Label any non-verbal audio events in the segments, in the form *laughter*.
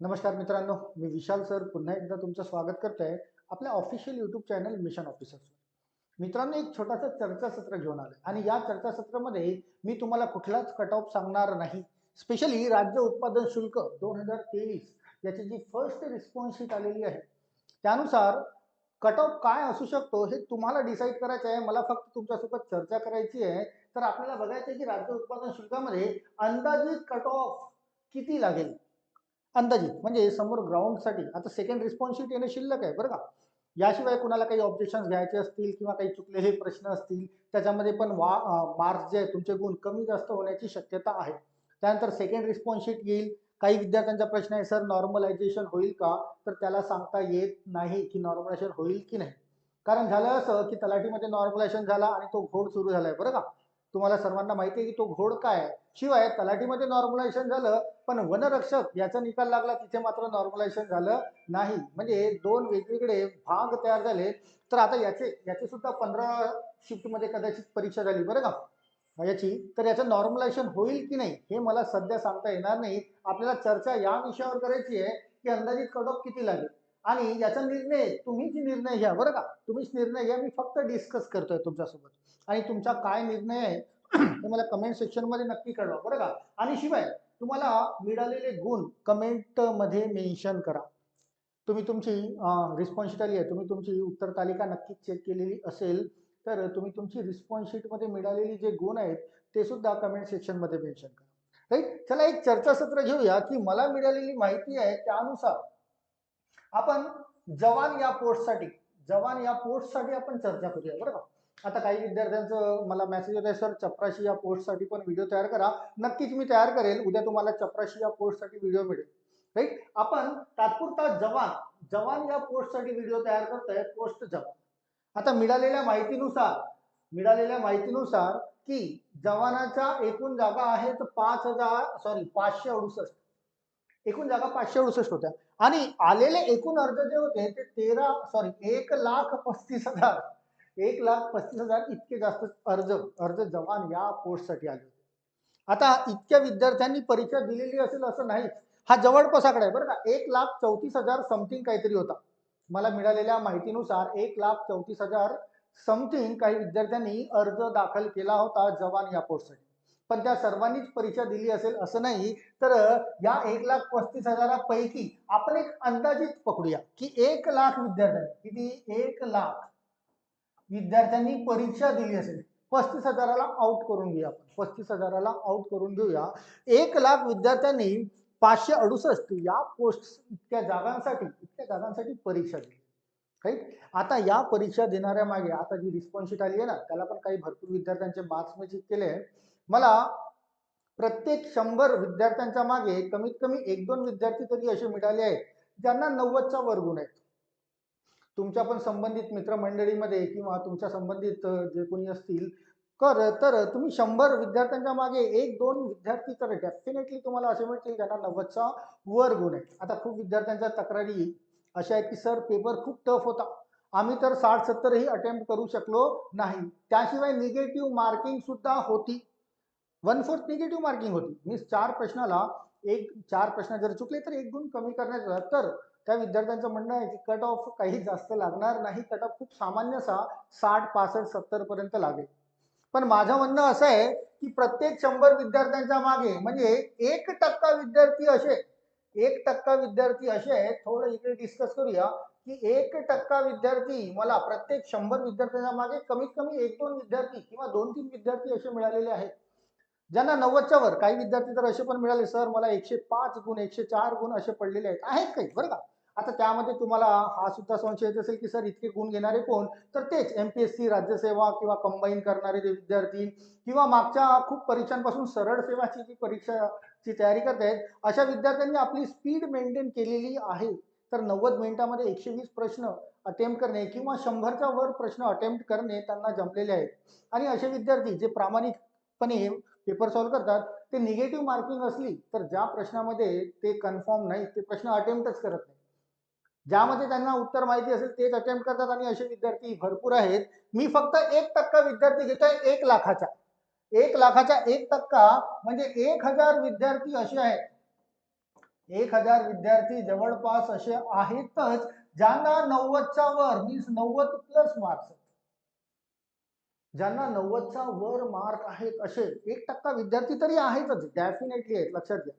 नमस्कार मित्रांनो मी विशाल सर. पुन्हा एकदा तुमचं स्वागत करतोय आपल्या official YouTube channel mission officers मित्रांनो एक छोटासा चर्चासत्र घेऊन आलं आणि या चर्चासत्रामध्ये मी तुम्हाला कुठलाच कट ऑफ सांगणार नाही. स्पेशली राज्य उत्पादन शुल्क दोन हजार तेवीस याची जी फर्स्ट रिस्पॉन्स शीट आलेली आहे त्यानुसार कट ऑफ काय असू शकतो हे तुम्हाला डिसाईड करायचं आहे. मला फक्त तुमच्यासोबत चर्चा करायची आहे. तर आपल्याला बघायचं आहे की राज्य उत्पादन शुल्कामध्ये अंदाजित कट ऑफ किती लागेल? अंदाजित म्हणजे समोर ग्राउंडसाठी आता सेकंड रिस्पॉन्सिबिलिटी येणं शिल्लक आहे बरं का? याशिवाय कुणाला काही ऑब्जेक्शन्स घ्यायचे असतील किंवा काही चुकलेले प्रश्न असतील त्याच्यामध्ये पण वा मार्क्स जे आहे तुमचे गुण कमी जास्त होण्याची शक्यता आहे. त्यानंतर सेकंड रिस्पॉन्स येईल. काही विद्यार्थ्यांचा प्रश्न आहे सर नॉर्मलायझेशन होईल का? तर त्याला सांगता येत नाही की नॉर्मलायझेशन होईल की नाही. कारण झालं असं की तलाठीमध्ये नॉर्मलायझेशन झाला आणि तो घोड सुरू झालाय बरं का? तुम्हाला सर्वांना माहिती आहे की तो घोड काय आहे? शिवाय तलाठीमध्ये नॉर्मलायझेशन झालं पण वनरक्षक याचा निकाल लागला तिथे मात्र नॉर्मलायझेशन झालं नाही. म्हणजे दोन वेगवेगळे भाग तयार झाले. तर आता याचे याचे सुद्धा पंधरा शिफ्टमध्ये कदाचित परीक्षा झाली बरं का? याची. तर याचं नॉर्मलायझेशन होईल की नाही हे मला सध्या सांगता येणार नाही. आपल्याला चर्चा या विषयावर करायची आहे की अंदाजित कटऑफ किती लागेल. आणि याचा निर्णय तुम्हीच निर्णय घ्या बरं का? तुम्हीच निर्णय घ्या मी फक्त डिस्कस करतोय तुमच्यासोबत. आणि तुमचा काय निर्णय आहे *clears throat* ते मला कमेंट सेक्शनमध्ये नक्की कळवा बरं का? आणि शिवाय तुम्हाला मिळालेले गुण कमेंटमध्ये मेन्शन करा. तुम्ही तुमची रिस्पॉन्स आहे तुम्ही तुमची उत्तर तालिका नक्कीच चेक केलेली असेल तर तुम्ही तुमची रिस्पॉन्सशीटमध्ये मिळालेली जे गुण आहेत ते सुद्धा कमेंट सेक्शनमध्ये मेन्शन करा. राईट? चला एक चर्चासत्र घेऊया की मला मिळालेली माहिती आहे त्यानुसार आपण जवान या पोस्टसाठी जवान या पोस्टसाठी आपण चर्चा करूया बरं का आता काही विद्यार्थ्यांचं मला मेसेज येत आहे सर चपराशी या पोस्टसाठी पण व्हिडिओ तयार करा. नक्कीच मी तयार करेल. उद्या तुम्हाला चपराशी या पोस्टसाठी व्हिडिओ मिळेल. राईट आपण तात्पुरता जवान जवान या पोस्टसाठी व्हिडिओ तयार करतोय पोस्ट जवान. आता मिळालेल्या माहितीनुसार मिळालेल्या माहितीनुसार की जवानाच्या एकूण जागा आहेत पाच हजार सॉरी पाचशे अडुसष्ट. एकूण जागा पाचशे अडुसष्ट होत्या. आणि आलेले एकूण अर्ज जे होते ते तेरा सॉरी एक लाख पस्तीस हजार एक लाख पस्तीस हजार इतके जास्त अर्ज अर्ज जवान या पोस्टसाठी आले होते. आता इतक्या विद्यार्थ्यांनी परीक्षा दिलेली असेल असं नाही हा जवळपास आकडा आहे बरं का. एक लाख चौतीस हजार समथिंग काहीतरी होता. मला मिळालेल्या माहितीनुसार एक लाख चौतीस हजार समथिंग काही विद्यार्थ्यांनी अर्ज दाखल केला होता जवान या पोस्टसाठी पण त्या सर्वांनीच परीक्षा दिली असेल असं नाही तर या एक लाख पस्तीस हजारापैकी आपण एक अंदाजित पकडूया की एक लाख विद्यार्थ्यांनी किती? एक लाख विद्यार्थ्यांनी परीक्षा दिली असेल. पस्तीस हजाराला आउट करून घेऊया आपण. पस्तीस हजाराला आउट करून घेऊया. एक लाख विद्यार्थ्यांनी पाचशे अडुसष्ट या पोस्ट इतक्या जागांसाठी इतक्या जागांसाठी परीक्षा दिली. राईट आता या परीक्षा देणाऱ्या मागे आता जी रिस्पॉन्स शीट आली आहे ना त्याला पण काही भरपूर विद्यार्थ्यांचे मार्क्स मी केले. मला प्रत्येक शंभर विद्यार्थ्यांच्या मागे कमीत कमी एक दोन विद्यार्थी तरी असे मिळाले आहेत ज्यांना नव्वदचा वर्गुण आहेत तुमच्या पण संबंधित मित्रमंडळीमध्ये किंवा तुमच्या संबंधित जे कोणी असतील कर तर तुम्ही शंभर विद्यार्थ्यांच्या मागे एक दोन विद्यार्थी तर डेफिनेटली तुम्हाला असे मिळतील ज्यांना नव्वदचा वर गुण आहे. आता खूप विद्यार्थ्यांच्या तक्रारी अशा आहेत की सर पेपर खूप टफ होता. आम्ही तर साठ सत्तरही अटेम्प्ट करू शकलो नाही. त्याशिवाय निगेटिव्ह मार्किंग सुद्धा होती. वन फोर्थ निगेटिव्ह मार्किंग होती. मी चार प्रश्नाला एक चार प्रश्न जर चुकले तर एक गुण कमी करण्यात तर त्या विद्यार्थ्यांचं म्हणणं आहे की कट ऑफ काही जास्त लागणार नाही. कट ऑफ खूप सामान्यसा साठ पासष्ट सत्तर पर्यंत लागेल. पण माझं म्हणणं असं आहे की प्रत्येक शंभर विद्यार्थ्यांच्या मागे म्हणजे एक टक्का विद्यार्थी असे एक टक्का विद्यार्थी असे आहेत थोडं इकडे डिस्कस करूया की एक टक्का विद्यार्थी मला प्रत्येक शंभर विद्यार्थ्यांच्या मागे कमीत कमी एक दोन विद्यार्थी किंवा दोन तीन विद्यार्थी असे मिळालेले आहेत. ज्यांना नव्वदच्या वर काही विद्यार्थी तर असे पण मिळाले सर मला एकशे पाच गुण एकशे चार गुण असे पडलेले आहेत. आहेत काही बरं का? आता त्यामध्ये तुम्हाला हा सुद्धा संशय येत असेल की सर इतके गुण घेणारे कोण? तर तेच एम पी एस सी राज्यसेवा किंवा कंबाईन करणारे जे विद्यार्थी किंवा मागच्या खूप परीक्षांपासून सरळ सेवाची जी परीक्षाची तयारी करत आहेत अशा विद्यार्थ्यांनी आपली स्पीड मेंटेन केलेली आहे. तर नव्वद मिनिटामध्ये एकशे वीस प्रश्न अटेम्प्ट करणे किंवा शंभरच्या वर प्रश्न अटेम्प्ट करणे त्यांना जमलेले आहेत. आणि असे विद्यार्थी जे प्रामाणिकपणे पेपर सॉल्व्ह करतात ते निगेटिव्ह मार्किंग असली तर ज्या प्रश्नामध्ये ते कन्फर्म नाही ते प्रश्न अटेम्प्टच करत नाही ज्यामध्ये त्यांना उत्तर माहिती असेल तेच अटेम्प्ट करतात आणि असे विद्यार्थी भरपूर आहेत. मी फक्त एक टक्का विद्यार्थी घेतोय एक लाखाचा. एक लाखाचा एक टक्का म्हणजे एक हजार विद्यार्थी असे आहेत. एक हजार विद्यार्थी जवळपास असे आहेतच. ज्यांना नव्वदच्या वर मीन्स नव्वद प्लस मार्क्स ज्यांना नव्वदचा वर मार्क आहेत असे एक टक्का विद्यार्थी तरी आहेतच डेफिनेटली आहेत लक्षात घ्या.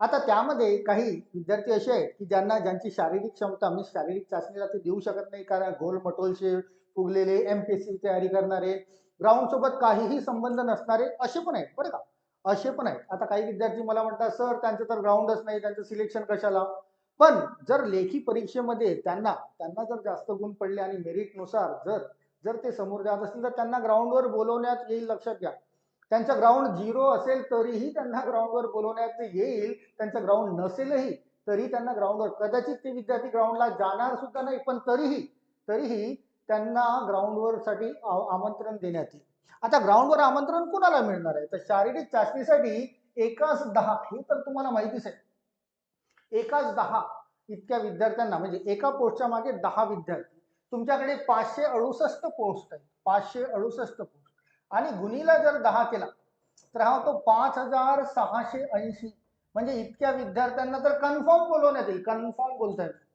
आता त्यामध्ये काही विद्यार्थी असे आहेत की ज्यांना ज्यांची शारीरिक क्षमता म्हणजे शारीरिक चाचणीला ते देऊ शकत नाही कारण गोल मटोलचे फुगलेले एम पी एस सी तयारी करणारे ग्राउंड सोबत काहीही संबंध नसणारे असे पण आहेत बरं का? असे पण आहेत. आता काही विद्यार्थी मला म्हणतात सर त्यांचं तर ग्राउंडच नाही त्यांचं सिलेक्शन कशाला? पण जर लेखी परीक्षेमध्ये त्यांना त्यांना जर जास्त गुण पडले आणि मेरिटनुसार जर जर ते समोर जात असतील तर त्यांना ग्राउंडवर बोलवण्यात येईल लक्षात घ्या. त्यांचं ग्राउंड झिरो असेल तरीही त्यांना ग्राउंडवर बोलवण्यात येईल. त्यांचं ग्राउंड नसेलही तरी त्यांना ग्राउंडवर कदाचित ते विद्यार्थी ग्राउंडला जाणार सुद्धा नाही पण तरीही तरीही त्यांना ग्राउंडवर साठी आमंत्रण देण्यात येईल. आता ग्राउंडवर आमंत्रण कुणाला मिळणार आहे? तर शारीरिक चाचणीसाठी एकाच दहा हे तर तुम्हाला माहितीच आहे. एकाच दहा इतक्या विद्यार्थ्यांना म्हणजे एका पोस्टच्या मागे दहा विद्यार्थी. तुमच्याकडे पाचशे अडुसष्ट पोस्ट आहेत. पाचशे अडुसष्ट पोस्ट आणि गुणीला जर दहा केला तर हा होतो पाच हजार सहाशे ऐंशी. म्हणजे इतक्या विद्यार्थ्यांना तर कन्फर्म बोलवण्यात येईल. कन्फर्म बोलता येईल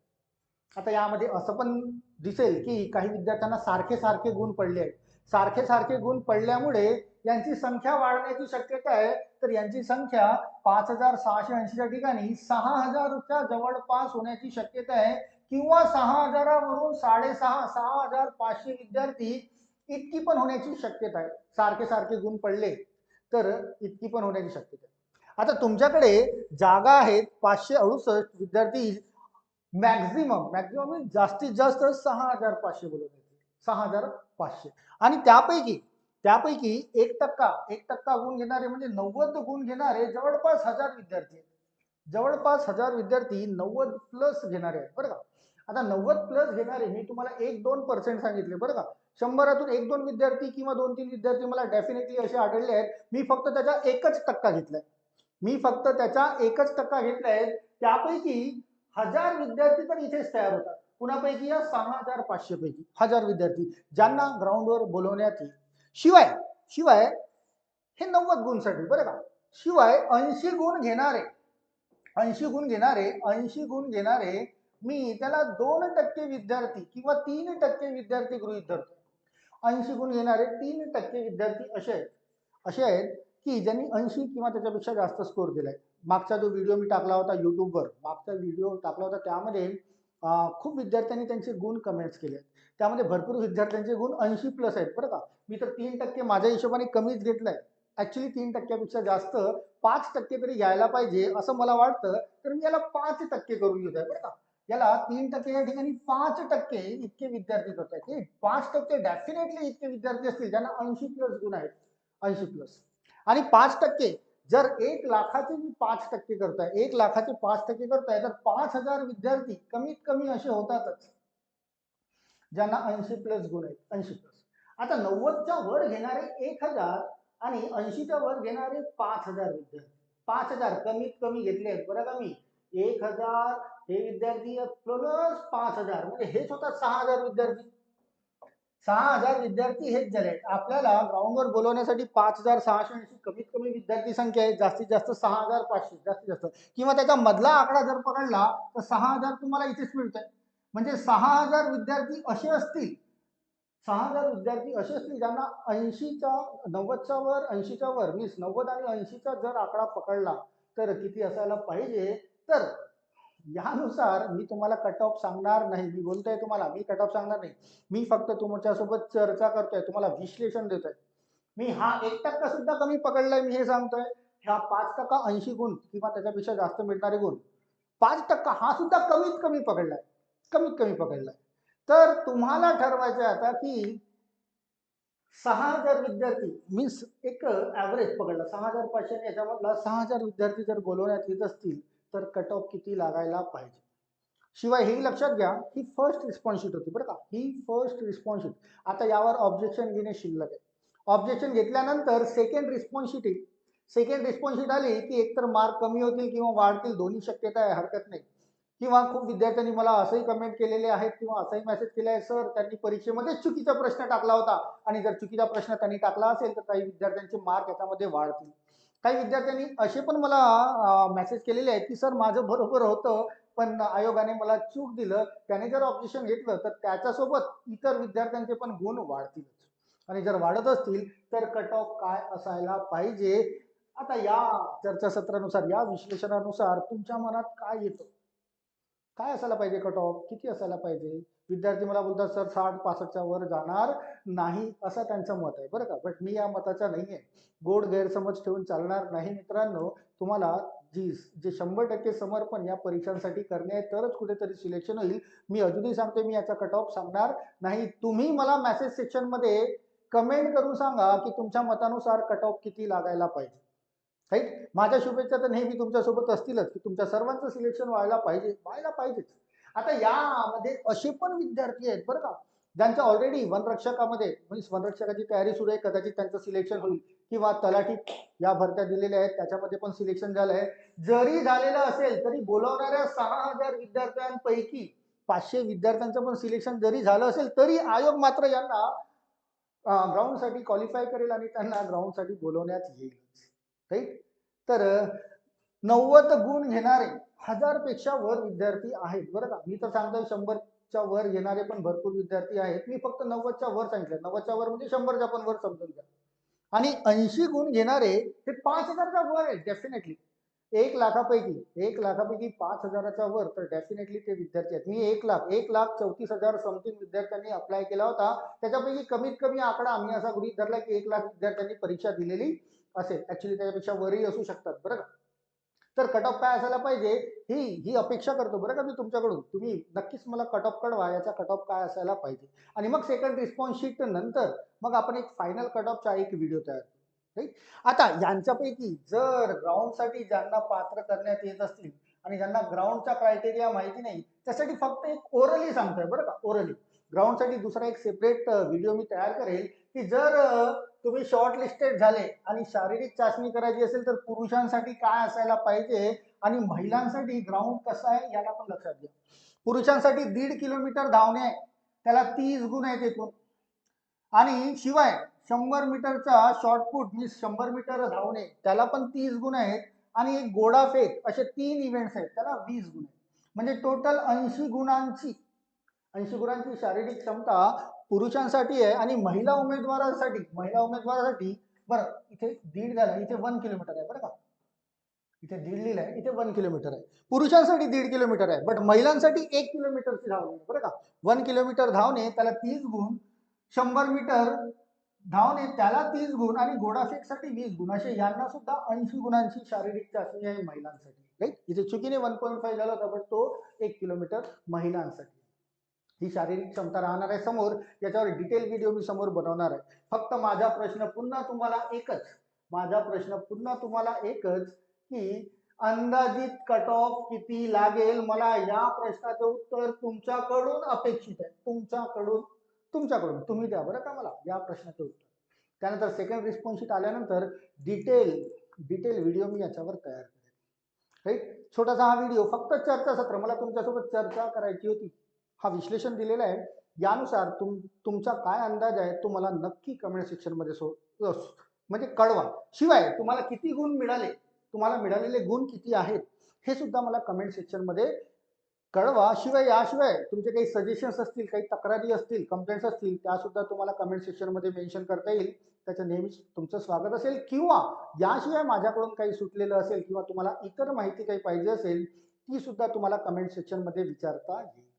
आता यामध्ये असं पण दिसेल की काही विद्यार्थ्यांना सारखे सारखे गुण पडले आहेत. सारखे सारखे गुण पडल्यामुळे यांची संख्या वाढण्याची शक्यता आहे. तर यांची संख्या पाच हजार सहाशे ऐंशीच्या ठिकाणी सहा हजारच्या जवळपास होण्याची शक्यता आहे. किंवा सहा हजारावरून साडेसहा सहा हजार पाचशे विद्यार्थी इतकी पण होण्याची शक्यता आहे. सारखे सारखे गुण पडले तर इतकी पण होण्याची शक्यता आहे. आता तुमच्याकडे जागा आहेत पाचशे अडुसष्ट विद्यार्थी. मॅक्झिमम मॅक्झिमम म्हणजे जास्तीत जास्त सहा हजार पाचशे बोलवले सहा हजार पाचशे. आणि त्यापैकी त्यापैकी एक टक्का एक टक्का गुण घेणारे म्हणजे नव्वद गुण घेणारे जवळपास हजार विद्यार्थी आहेत. जवळपास हजार विद्यार्थी नव्वद प्लस घेणारे आहेत. बरं का? आता नव्वद प्लस घेणारे मी तुम्हाला एक दोन पर्सेंट सांगितले बरं का? शंभरातून एक दोन विद्यार्थी किंवा दोन तीन विद्यार्थी मला डेफिनेटली असे आढळले आहेत. मी फक्त त्याचा एकच टक्का घेतलाय. मी फक्त त्याचा एकच टक्का घेतलाय. त्यापैकी हजार विद्यार्थी तर इथेच तयार होतात. कुणापैकी? या सहा हजार पाचशे पैकी हजार विद्यार्थी ज्यांना ग्राउंडवर बोलवण्यात येईल. शिवाय शिवाय हे नव्वद गुणसाठी बरं का? शिवाय ऐंशी गुण घेणारे ऐंशी गुण घेणारे ऐंशी गुण घेणारे मी त्याला दोन टक्के विद्यार्थी किंवा तीन टक्के विद्यार्थी गृहित धरतो. ऐंशी गुण घेणारे तीन टक्के विद्यार्थी असे आहेत. असे आहेत की ज्यांनी ऐंशी किंवा त्याच्यापेक्षा जास्त स्कोर आहे मागचा जो व्हिडिओ मी टाकला होता युट्यूबवर मागचा व्हिडिओ टाकला होता त्यामध्ये खूप विद्यार्थ्यांनी त्यांचे गुण कमेंट्स केले आहेत. त्यामध्ये भरपूर विद्यार्थ्यांचे गुण ऐंशी प्लस आहेत बरं का. मी तर तीन टक्के माझ्या हिशोबाने कमीच घेतलाय. ऍक्च्युली तीन टक्क्यापेक्षा जास्त पाच टक्के तरी घ्यायला पाहिजे असं मला वाटतं तर मी याला पाच टक्के करून घेत आहे बरं का. याला तीन टक्के या ठिकाणी पाच टक्के इतके विद्यार्थी करत आहेत. पाच टक्के डेफिनेटली इतके विद्यार्थी असतील ज्यांना ऐंशी प्लस गुण आहेत. ऐंशी प्लस आणि पाच टक्के जर एक लाखाचे मी पाच टक्के करताय एक लाखाचे पाच टक्के करताय तर पाच हजार विद्यार्थी कमीत कमी असे होतातच. ज्यांना ऐंशी प्लस गुण आहेत ऐंशी प्लस आता नव्वदच्या वर घेणारे एक हजार आणि ऐंशीच्या वर घेणारे पाच हजार विद्यार्थी. पाच हजार कमीत कमी घेतले आहेत. बरं का मी? एक हजार हे विद्यार्थी प्लस पाच हजार म्हणजे हेच होतात सहा हजार विद्यार्थी. सहा हजार विद्यार्थी हेच झाले आहेत. आपल्याला ग्राउंडवर बोलवण्यासाठी पाच हजार सहाशे ऐंशी कमीत कमी विद्यार्थी संख्या आहे जास्तीत जास्त सहा हजार पाचशे जास्तीत जास्त. किंवा त्याचा मधला आकडा जर पकडला तर सहा हजार तुम्हाला इथेच मिळत आहे म्हणजे सहा हजार विद्यार्थी असे असतील सहा हजार विद्यार्थी असे असतील ज्यांना ऐंशीच्या नव्वदच्या वर ऐंशीच्या वर मीन्स नव्वद आणि ऐंशीचा जर आकडा पकडला तर किती असायला पाहिजे? तर यानुसार मी तुम्हाला कट ऑफ सांगणार नाही. मी बोलतोय तुम्हाला मी कट ऑफ सांगणार नाही. मी फक्त तुमच्यासोबत चर्चा करतोय तुम्हाला विश्लेषण देतोय. मी हा एक टक्का सुद्धा कमी पकडलाय मी हे सांगतोय. ह्या पाच टक्का ऐंशी गुण किंवा त्याच्यापेक्षा जास्त मिळणारे गुण पाच टक्का हा सुद्धा कमीत कमी पकडलाय. कमीत कमी पकडलाय. तर तुम्हाला ठरवायचं आहे आता की सहा हजार विद्यार्थी मीन्स एक ऍव्हरेज पकडला. सहा हजार पाचशे याच्यामधला सहा हजार विद्यार्थी जर बोलवण्यात येत असतील तर कट ऑफ किती लागायला पाहिजे? शिवाय हेही लक्षात घ्या ही फर्स्ट रिस्पॉन्स शीट होती बरं का? ही फर्स्ट रिस्पॉन्स शीट आता यावर ऑब्जेक्शन घेणे शिल्लक आहे. ऑब्जेक्शन घेतल्यानंतर सेकंड रिस्पॉन्स शीट येईल सेकंड रिस्पॉन्स शीट आली की एकतर मार्क कमी होतील किंवा वाढतील दोन्ही शक्यता आहे हरकत नाही. किंवा खूप विद्यार्थ्यांनी मला असंही कमेंट केलेले आहेत किंवा असंही मेसेज केला आहे सर त्यांनी परीक्षेमध्ये चुकीचा प्रश्न टाकला होता. आणि जर चुकीचा प्रश्न त्यांनी टाकला असेल तर काही विद्यार्थ्यांचे मार्क याच्यामध्ये वाढतील. काही विद्यार्थ्यांनी असे पण मला मेसेज केलेले आहेत की सर माझं बरोबर होतं पण आयोगाने मला चूक दिलं. त्याने जर ऑब्जेक्शन घेतलं तर त्याच्यासोबत इतर विद्यार्थ्यांचे पण गुण वाढतील आणि जर वाढत असतील तर कट ऑफ काय असायला पाहिजे? आता या चर्चासत्रानुसार या विश्लेषणानुसार तुमच्या मनात काय येतं? काय असायला पाहिजे कट ऑफ किती असायला पाहिजे? विद्यार्थी मला बोलतात सर साठ पासष्टच्या वर जाणार नाही. असं त्यांचं मत आहे बरं का? बट मी या मताचा नाही आहे गोड गैरसमज ठेवून चालणार नाही मित्रांनो. तुम्हाला जी जे शंभर टक्के समर्पण या परीक्षांसाठी करणे आहे तरच कुठेतरी सिलेक्शन होईल. मी अजूनही सांगते मी याचा कट ऑफ सांगणार नाही. तुम्ही मला मेसेज सेक्शनमध्ये कमेंट करून सांगा की तुमच्या मतानुसार कट ऑफ किती लागायला पाहिजे. राईट? माझ्या शुभेच्छा तर नेहमी तुमच्यासोबत असतीलच की तुमच्या सर्वांचं सिलेक्शन व्हायला पाहिजे व्हायला पाहिजेच. आता यामध्ये असे पण विद्यार्थी आहेत बरं का ज्यांच्या ऑलरेडी वनरक्षकामध्ये म्हणजे वनरक्षकाची तयारी सुरू आहे कदाचित त्यांचं सिलेक्शन होईल. किंवा तलाठी या भरत्या दिलेल्या आहेत त्याच्यामध्ये पण सिलेक्शन झालं आहे. जरी झालेलं असेल तरी बोलवणाऱ्या सहा हजार विद्यार्थ्यांपैकी पाचशे विद्यार्थ्यांचं पण सिलेक्शन जरी झालं असेल तरी आयोग मात्र यांना ग्राउंडसाठी क्वालिफाय करेल आणि त्यांना ग्राउंडसाठी बोलवण्यात येईल. राईट? तर नव्वद गुण घेणारे हजारपेक्षा वर विद्यार्थी आहेत. बरं का? मी तर सांगतोय शंभरच्या वर घेणारे पण भरपूर विद्यार्थी आहेत. मी फक्त नव्वदच्या वर सांगितलं नव्वदच्या वर म्हणजे शंभरच्या पण वर समजून घ्या. आणि ऐंशी गुण घेणारे हे पाच हजारच्या वर आहेत डेफिनेटली एक लाखापैकी एक लाखापैकी पाच हजाराच्या वर तर डेफिनेटली ते विद्यार्थी आहेत. मी एक लाख एक लाख चौतीस हजार समथिंग विद्यार्थ्यांनी अप्लाय केला होता. त्याच्यापैकी कमीत कमी आकडा आम्ही असा गृहित धरला की एक लाख विद्यार्थ्यांनी परीक्षा दिलेली. असेल. ऍक्च्युली त्याच्यापेक्षा वरही असू शकतात बरं का? तर कट ऑफ काय असायला पाहिजे? ही ही अपेक्षा करतो बरं का मी तुमच्याकडून? तुम्ही नक्कीच मला कट ऑफ कळवा याचा कट ऑफ काय असायला पाहिजे? आणि मग सेकंड रिस्पॉन्स शीट नंतर मग आपण एक फायनल कट ऑफचा एक व्हिडिओ तयार करू राईट आता यांच्यापैकी जर ग्राउंडसाठी ज्यांना पात्र करण्यात येत असतील आणि ज्यांना ग्राउंडचा क्रायटेरिया माहिती नाही त्यासाठी फक्त एक ओरली सांगतोय बरं का? ओरली ग्राउंडसाठी दुसरा एक सेपरेट व्हिडिओ मी तयार करेल की जर तुम्ही शॉर्टलिस्टेड झाले आणि शारीरिक चाचणी करायची असेल तर पुरुषांसाठी काय असायला पाहिजे आणि महिलांसाठी ग्राउंड कसं आहे याला पण लक्षात घ्या. पुरुषांसाठी दीड किलोमीटर धावणे आहे. त्याला तीस गुण आहेत एकूण. आणि शिवाय शंभर मीटरचा शॉर्टपुट मी शंभर मीटर धावणे त्याला पण तीस गुण आहेत. आणि एक गोडा फेक असे तीन इव्हेंट्स आहेत त्याला वीस गुण आहेत. म्हणजे टोटल ऐंशी गुणांची ऐंशी गुणांची शारीरिक क्षमता पुरुषांसाठी आहे आणि महिला उमेदवारांसाठी महिला उमेदवारासाठी बरं इथे दीड झालं इथे वन किलोमीटर आहे बरं का? इथे दीड लिहिलं आहे इथे वन किलोमीटर आहे. पुरुषांसाठी दीड किलोमीटर आहे बट महिलांसाठी एक किलोमीटरची धावणे बरं का? वन किलोमीटर धावणे त्याला तीस गुण शंभर मीटर धावणे त्याला तीस गुण आणि घोडाफेकसाठी वीस गुण असे यांना सुद्धा ऐंशी गुणांची शारीरिक चाचणी आहे महिलांसाठी राईट इथे चुकीने वन पॉईंट फाईव्ह झाला होता बट तो एक किलोमीटर महिलांसाठी ही शारीरिक क्षमता राहणार आहे समोर याच्यावर डिटेल व्हिडिओ मी समोर बनवणार आहे. फक्त माझा प्रश्न पुन्हा तुम्हाला एकच माझा प्रश्न पुन्हा तुम्हाला एकच की अंदाजित कट ऑफ किती लागेल? मला या प्रश्नाचं उत्तर तुमच्याकडून अपेक्षित आहे. तुमच्याकडून तुमच्याकडून. तुम्ही द्या बरं का मला या प्रश्नाचं उत्तर. त्यानंतर सेकंड रिस्पॉन्सशीट आल्यानंतर डिटेल डिटेल व्हिडिओ मी याच्यावर तयार करेन. राईट छोटासा हा व्हिडिओ फक्त चर्चासत्र. मला तुमच्यासोबत चर्चा करायची होती. हा विश्लेषण दिलेला आहे. यानुसार तुम तुमचा काय अंदाज आहे तो मला नक्की कमेंट सेक्शनमध्ये सो म्हणजे कळवा. शिवाय तुम्हाला किती गुण मिळाले तुम्हाला मिळालेले गुण किती आहेत हे सुद्धा मला कमेंट सेक्शनमध्ये कळवा. शिवाय याशिवाय तुमचे काही सजेशन्स असतील काही तक्रारी असतील कंप्लेंट्स असतील त्यासुद्धा तुम्हाला कमेंट सेक्शनमध्ये मेन्शन करता येईल. त्याचं नेहमीच तुमचं स्वागत असेल. किंवा याशिवाय माझ्याकडून काही सुटलेलं असेल किंवा तुम्हाला इतर माहिती काही पाहिजे असेल ती सुद्धा तुम्हाला कमेंट सेक्शनमध्ये विचारता येईल.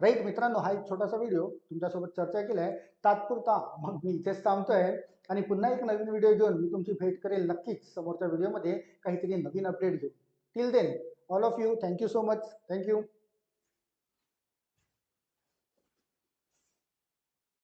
राईट मित्रांनो हा एक छोटासा व्हिडिओ. तुमच्यासोबत चर्चा केला आहे. तात्पुरता मग मी इथेच थांबतोय आणि पुन्हा एक नवीन व्हिडिओ घेऊन मी तुमची भेट करेल नक्कीच समोरच्या व्हिडिओमध्ये. काहीतरी नवीन अपडेट घेऊ till then all of you thank you so much thank you